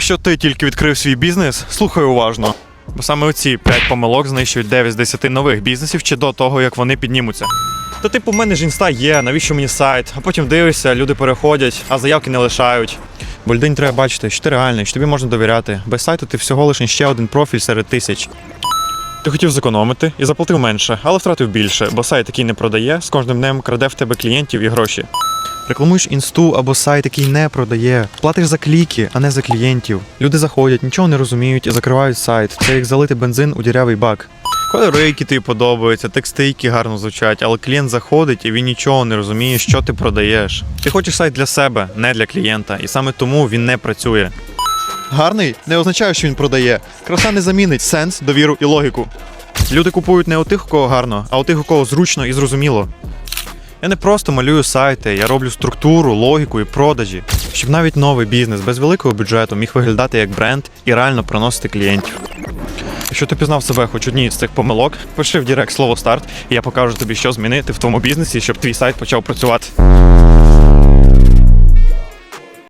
Якщо ти тільки відкрив свій бізнес, слухай уважно. Бо саме оці 5 помилок знищують 9 з 10 нових бізнесів чи до того, як вони піднімуться. Та типу, в мене ж інста є, навіщо мені сайт? А потім дивишся, люди переходять, а заявки не лишають. Бо людині треба бачити, що ти реальний, що тобі можна довіряти. Без сайту ти всього лише ще один профіль серед тисяч. Ти хотів зекономити і заплатив менше, але втратив більше, бо сайт, який не продає, з кожним днем краде в тебе клієнтів і гроші. Рекламуєш інсту або сайт, який не продає. Платиш за кліки, а не за клієнтів. Люди заходять, нічого не розуміють і закривають сайт. Це як залити бензин у дірявий бак. Кольори, які тобі подобаються, тексти, які гарно звучать, але клієнт заходить і він нічого не розуміє, що ти продаєш. Ти хочеш сайт для себе, не для клієнта, і саме тому він не працює. Гарний не означає, що він продає. Краса не замінить сенс, довіру і логіку. Люди купують не у тих, у кого гарно, а у тих, у кого зручно і зрозуміло. Я не просто малюю сайти, я роблю структуру, логіку і продажі, щоб навіть новий бізнес без великого бюджету міг виглядати як бренд і реально приносити клієнтів. Якщо ти пізнав себе хоч одні з цих помилок, пиши в Дірект слово старт, і я покажу тобі, що змінити в твоєму бізнесі, щоб твій сайт почав працювати.